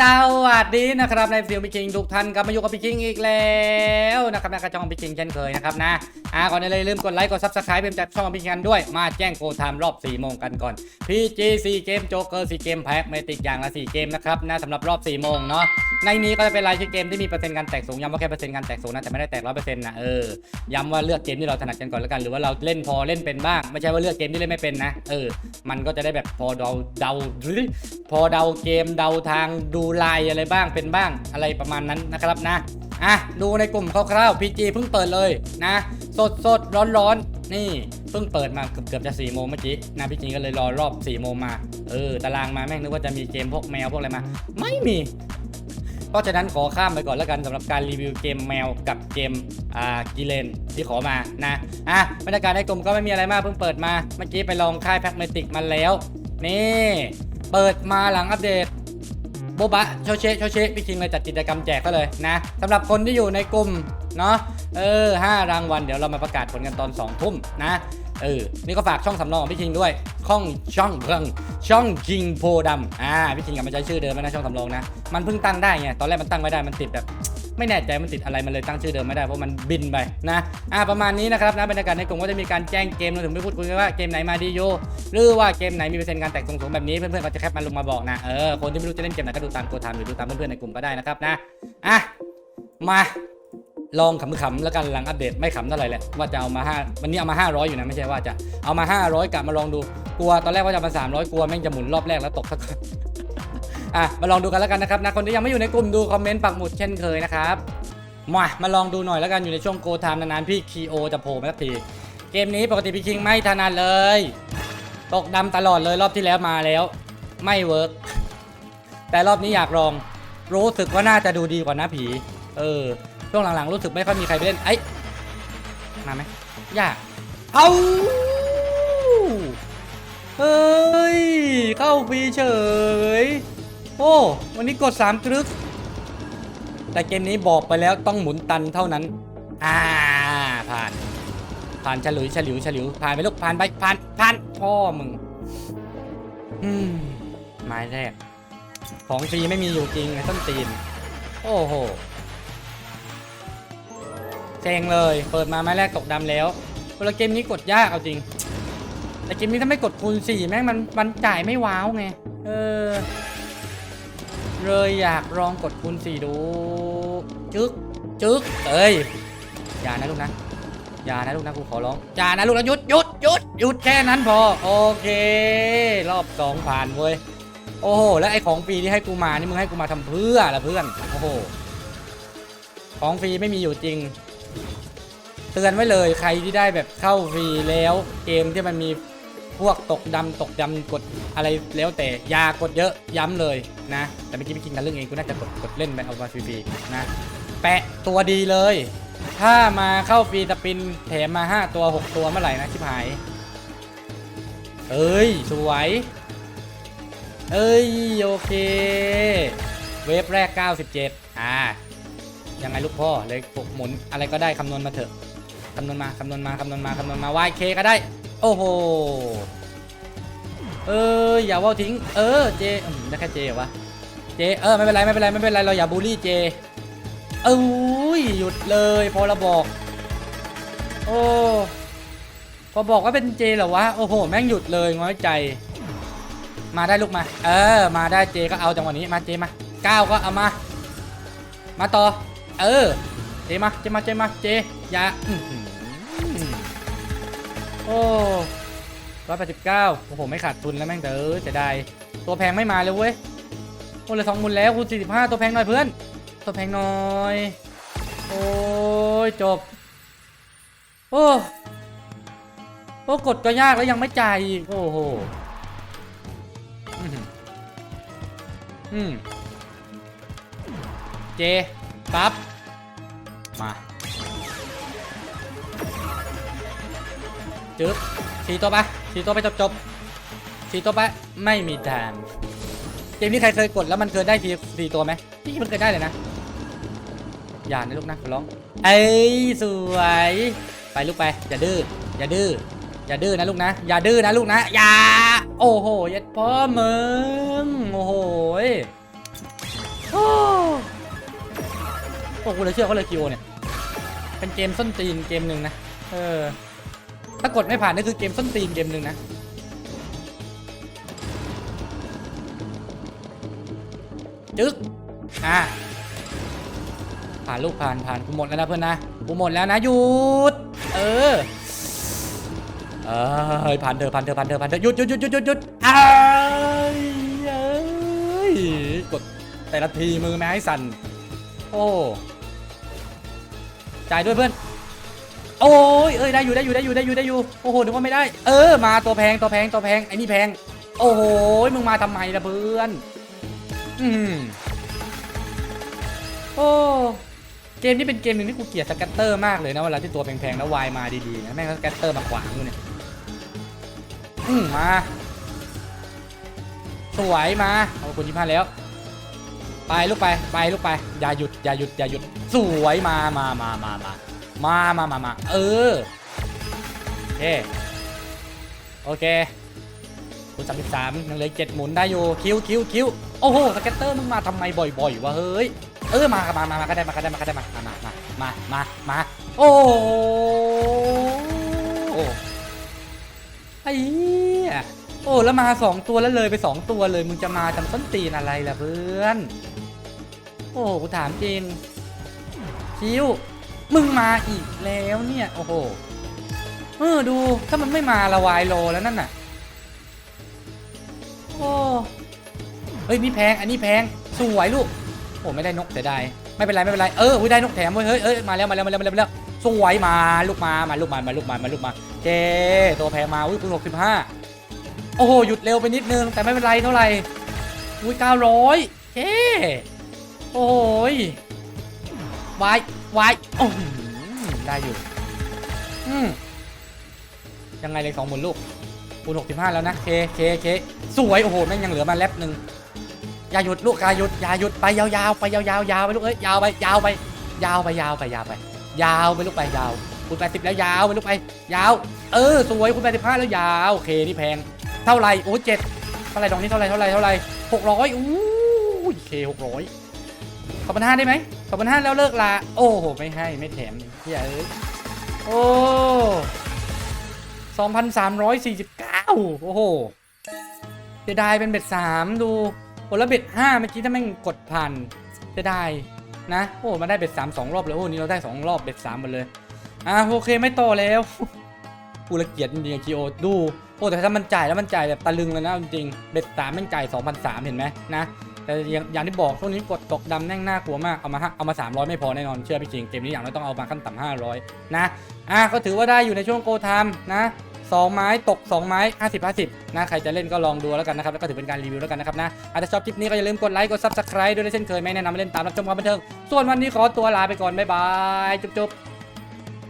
สวัสดีนะครับในฟิลพิคิงทุกท่านกลับมาอยู่กับพิคิงอีกแล้วนะครับในกระจองพิคิงเช่นเคยนะครับนะอ่าก่อนอื่นเลยลืมกดไลค์กดซับสไครป์เป็นจากช่องพิคิงกันด้วย มาแจ้งโกไทม์รอบ 4 โมงกันก่อน PG 4เกมโจ๊กเกอร์4เกมแพ็กเมติกอย่างละ 4 เกมนะครับนะสำหรับรอบ 4 โมงเนาะ ในนี้ก็จะเป็นรายชื่อเกมที่มีเปอร์เซ็นต์การแตกสูงย้ำว่าแค่เปอร์เซ็นต์การแตกสูงนะแต่ไม่ได้แตกร้อยเปอร์เซ็นต์นะเออ ย้ำว่าเลือกเกมที่เราถนัดกันก่อนแล้วกัน หรือว่าเราเล่นพอเล่นเป็นบ้าง ไม่ใช่ว่าเลือกเกมที่เล่นไม่เป็นนะ เออ มันก็จะได้แบบพอเดาเดาหรือพอเดาเกมเดาทางดูลายอะไรบ้างเป็นบ้างอะไรประมาณนั้นนะครับนะ อะดูในกลุ่มคร่าวๆ PG เพิ่งเปิดเลยนะ สดสดร้อนร้อนนี่เพิ่งเปิดมาเกือบเกือบจะ4ี่โมงเมื่อกี้นะพี่จีก็เลยรอรอบ4ี่โมงมาเออตารางมาแม่งนึกว่าจะมีเกมพวกแมวพวกอะไรมา ไม่มีเพราะฉะนั้นขอข้ามไปก่อนแล้วกันสำหรับการรีวิวเกมแมวกับเกมอ่ากิเลนที่ขอมานะอะบรรยากาศในกลุ่มก็ไม่มีอะไรมากเพิ่งเปิดมาเมื่อกี้ไปลองค่ายแพ็กเมติกมาแล้ว นี่เปิดมาหลังอัปเดตโบบะโชเชโชเชพี่คิงเลยจัดกิจกรรมแจกก็เลยนะสำหรับคนที่อยู่ในกลุ่มเนาะ เออห้ารางวัลเดี๋ยวเรามาประกาศผลกันตอน2องทุ่มนะเออนี่ก็ฝากช่องสำรองของพี่คิงด้วยช่องช่องเพิ่งช่องคิงโพดำอ่าพี่คิงกลับมาใช้ชื่อเดิมแล้วนะช่องสำรองนะมันเพิ่งตั้งได้ไงตอนแรกมันตั้งไม่ได้มันติดแบบไม่แน่ใจมันติดอะไรมันเลยตั้งชื่อเดิมไม่ได้เพราะมันบินไปนะอ่าประมาณนี้นะครับนะบรรยากาศในกลุ่มก็จะมีการแจ้งเกมรวมถึงไม่พูดคุยกันว่าเกมไหนมาดีโยหรือว่าเกมไหนมีเปอร์เซ็นต์การแตกสูงๆแบบนี้เพื่อนๆก็จะแคปมาลงมาบอกนะเออคนที่ไม่รู้จะเล่นเกมไหนก็ดูตามโกทามหรือดูตามเพื่อนๆในกลุ่มก็ได้นะครับนะอะมา ลองขำๆแล้วกันหลังอัปเดตไม่ขำเท่าไหร่แหละว่าจะเอามาห้าวันนี้เอามา 500 อยู่นะไม่ใช่ว่าจะเอามา 500 กลับมาลองดูกลัวตอนแรกว่าจะเอามา 300 กลัวแม่งจะหมุนรอบแรกแล้วตกสักอะมาลองดูกันแล้วกันนะครับนะคนที่ยังไม่อยู่ในกลุ่มดูคอมเมนต์ปักหมุดเช่นเคยนะครับมามาลองดูหน่อยแล้วกันอยู่ในช่วงโกทามนานๆพี่คีโอจะโผล่มาสักทีเกมนี้ปกติพี่คิงไม่ถนัดเลย ตกดำตลอดเลยรอบที่แล้วมาแล้ว ไม่เวิร์กแต่รอบนี้อยากลอง รู้สึกว่าน่าจะดูดีกว่านะผี เออ ช่วงหลังๆรู้สึกไม่ค่อยมีใครไปเล่นไอ้ยมาไหมยากเอาเฮ้ย เข้าฟรีเฉย โอ้ วันนี้กด 3 ตรึก แต่เกมนี้บอกไปแล้วต้องหมุนตันเท่านั้น อ่า ผ่าน ผ่านฉลุยฉลิวฉลิวผ่านไปลูกผ่านไปผ่านผ่านพ่อมึง อืมไม้แรก ของฟรีไม่มีอยู่จริงไอ้ต้นตีน โอ้โห เซ็งเลย เปิดมาไม้แรกตกดำแล้วเวลาเกมนี้กดยากเอาจริง แต่เกมนี้ถ้าไม่กดคูณสี่แม่งมันมันจ่ายไม่ว้าวไง เออ เลยอยากลองกดคูณสี่ดู จึ๊กจึ๊กเอ้ย อย่านะลูกนะ อย่านะลูกนะกูขอร้อง อย่านะลูกนะหยุดหยุดหยุดหยุดแค่นั้นพอ โอเค รอบสองผ่านเว้ย โอ้โห แล้วไอ้ของฟรีที่ให้กูมา นี่มึงให้กูมาทำเพื่อละเพื่อน โอ้โห ของฟรีไม่มีอยู่จริง เตือนไว้เลยใครที่ได้แบบเข้าฟรีแล้วเกมที่มันมีพวกตกดำตกดำกดอะไรแล้วแต่ยากดเยอะย้ำเลยนะ แต่เมื่อกี้พี่กินกันเรื่องเองกูน่าจะกดกดเล่นไปเอามาฟรีๆนะแปะตัวดีเลย ถ้ามาเข้าฟรีสปินแถมมา 5 ตัว 6 ตัวเมื่อไหร่นะชิบหาย เอ้ย สวย เอ้ย โอเค เวฟแรก 97 อ่า ยังไงลูกพ่อเลยหมุนอะไรก็ได้คำนวณมาเถอะคำนวณมาคำนวณมาคำนวณมาคำนวณมา YK ก็ได้ โอ้โหเอออย่าว่าทิ้ง เออเจอืมได้แค่เจเหรอวะเจเออไม่เป็นไรไม่เป็นไรไม่เป็นไรเราอย่าบูลลี่เจเอ้ยหยุดเลยพอเราบอก โอ้พอบอกว่าเป็นเจเหรอวะโอ้โหแม่งหยุดเลยง้อยใจ มาได้ลูกมา เออ มาได้เจก็เอาจังหวะนี้มาเจมาก้าวก็เอามา มาต่อ เออ เจมา เจมา เจมา เจอย่าโอ้ร้อยแปดสิบเก้าโอ้โห ไม่ขาดทุนแล้วแม่งเด้อจะได้ ตัวแพงไม่มาเลยเว้ย โอ้เหลยสองหมุนแล้วคูณสี่สิบห้าตัวแพงหน่อยเพื่อน ตัวแพงหน่อย โอ้ยจบ โอ้โอ้กดก็ยากแล้วยังไม่จ่ายอีก โอ้โห อืม เจ ปั๊บ มาจึ๊บสี่ตัวไปสี่ตัวไปจบจบสี่ตัวไปไม่มีทางเกมนี้ใครเคยกดแล้วมันเคยได้ทีสี่ตัวไหมพี่มันเคยได้เลยนะ อย่านะลูกนะขอร้อง เอ้ยสวย ไปลูกไป อย่าดื้อ อย่าดื้อ อย่าดื้อนะลูกนะ อย่าดื้อนะลูกนะ อย่า โอ้โหยัดพ่อมึง โอ้โห ยโอ้โอ้กูเลยเชื่อเขาเลยคิวเนี่ย เป็นเกมส้นตีนเกมหนึ่งนะ เออ ถ้ากดไม่ผ่านนี่คือเกมส้นตีนเกมหนึ่งนะจึ๊กอะผ่านลูกผ่านผ่านกูหมดแล้วนะเพื่อนนะกูหมดแล้วนะหยุด เออ เอ้ยผ่านเถอผ่านเถอผ่านเถอผ่านเถอหยุดหยุดหยุดหยุดหยุดหยุดอ้ายเอ้ยกดแต่ละทีมือแม้สั่น โอ้ จ่ายด้วยเพื่อน โอ้ยเอ้ยได้อยู่ได้อยู่ได้อยู่ได้อยู่ได้อยู่ โอ้โหนึกว่าไม่ได้ เออ มาตัวแพงตัวแพงตัวแพงไอ้นี่แพง โอ้โหมึงมาทำไมล่ะเพื่อน อืมโอ้เกมนี้เป็นเกมหนึ่งที่กูเกลียดสแกตเตอร์มากเลยนะเวลาที่ตัวแพงๆแล้ววายมาดีๆนะแม่งสแกตเตอร์มาขวางกูเนี่ยอืมมา สวยมาเอาคนที่พลาดแล้ว ไปลูกไปไปลูกไป อย่าหยุดอย่าหยุดอย่าหยุดสวยมามามามามามามามามาเออโอเคโอเคคุณสามสิบสามยังเหลือเจ็ดหมุนได้อยู่คิวคิวคิวโอ้โหสเก็ตเตอร์มึงมาทำไมบ่อยๆวะเฮ้ยเออมามามามาก็ได้มาก็ได้มาก็ได้มามามามามามาโอ้โหไอ้เฮ้ย อ้แล้วมาสองตัวแล้วเลยไปสองตัวเลยมึงจะมาทำต้นตีนอะไรล่ะเพื่อน โอ้โหกูถามจริงคิวมึงมาอีกแล้วเนี่ย โอ้โหเออดูถ้ามันไม่มาละวายโลแล้วนั่นน่ะโอ้เฮ้ยนี่แพงอันนี้แพงสวยลูกโอ้ไม่ได้นกเสียดายไม่เป็นไรไม่เป็นไรเอออุ๊ยได้นกแถมเว้ยเฮ้ยเอ้ยมาแล้วมาแล้วมาแล้วมาแล้วมาแล้วสวยมาลูกมามาลูกมามาลูกมามาลูกมาเจตัวแพงมาอุ้ยคุณหกสิบห้า โอ้โหหยุดเร็วไปนิดนึง แต่ไม่เป็นไรเท่าไหร่อุ้ยเก้าร้อยเจโอ้ยวายวายโอ้โหได้อยู่อืมยังไงเลยสองหมื่นลูกคูณหกสิบห้าแล้วนะเคเคเคสวยโอ้โหแม่งยังเหลือมาแลบหนึ่งอย่าหยุดลูกอย่าหยุดอย่าหยุดไปยาวๆไปยาวๆยาวไปลูกเอ้ยยาวไปยาวไป ยาวไปยาวไปยาวไป ยาวไปลูกไปยาวคูณแปดสิบแล้วยาวไปลูกไป ยาว เออสวยคูณแปดสิบห้าแล้วยาวโอเคนี่แพง เท่าไหร่โอ้เจ็ดเท่าไหร่ดอกนี้เท่าไหร่เท่าไหร่เท่าไหร่หกร้อยอู้ยเคหกร้อยขอบคุณห้าได้ไหมขอบคุณห้าแล้วเลิกลาโอ้โหไม่ให้ไม่แถมเฮียเอ้ยโอ้สองพันสามร้อยสี่สิบเก้าโอ้โหเสียดายเป็นเบ็ดสามดูโอ้แล้วเบ็ดห้าเมื่อกี้ถ้าแม่งกดผ่านเสียดายนะโอ้มาได้เบ็ดสามสองรอบเลยโอ้นี่เราได้สองรอบเบ็ดสามหมดเลยอะโอเคไม่ต่อแล้วกูละเกียดจริงๆคิโอดู โอ้แต่ถ้ามันจ่ายแล้วมันจ่ายแบบตะลึงเลยนะจริงเบ็ดสามแม่งจ่ายสองพันสามเห็นไหมนะแต่อย่างอย่างที่บอกช่วงนี้กดตกดำแน่งน่ากลัวมากเอามาเอามา 300 ไม่พอแน่นอนเชื่อพี่จริงเกมนี้อย่างน้อยต้องเอามาขั้นต่ำ500 นะอะก็ถือว่าได้อยู่ในช่วงโกทามนะสองไม้ตก 2 ไม้ 50 50 นะ ใครจะเล่นก็ลองดูแล้วกันนะครับ แล้วก็ถือเป็นการรีวิวแล้วกันนะครับนะอาจจะชอบคลิปนี้ก็อย่าลืมกดไลค์กด Subscribe ด้วยเช่นเคยไม่แนะนำให้เล่นตามรับชมความบันเทิง ส่วนวันนี้ขอตัวลาไปก่อน บ๊ายบาย จุ๊บ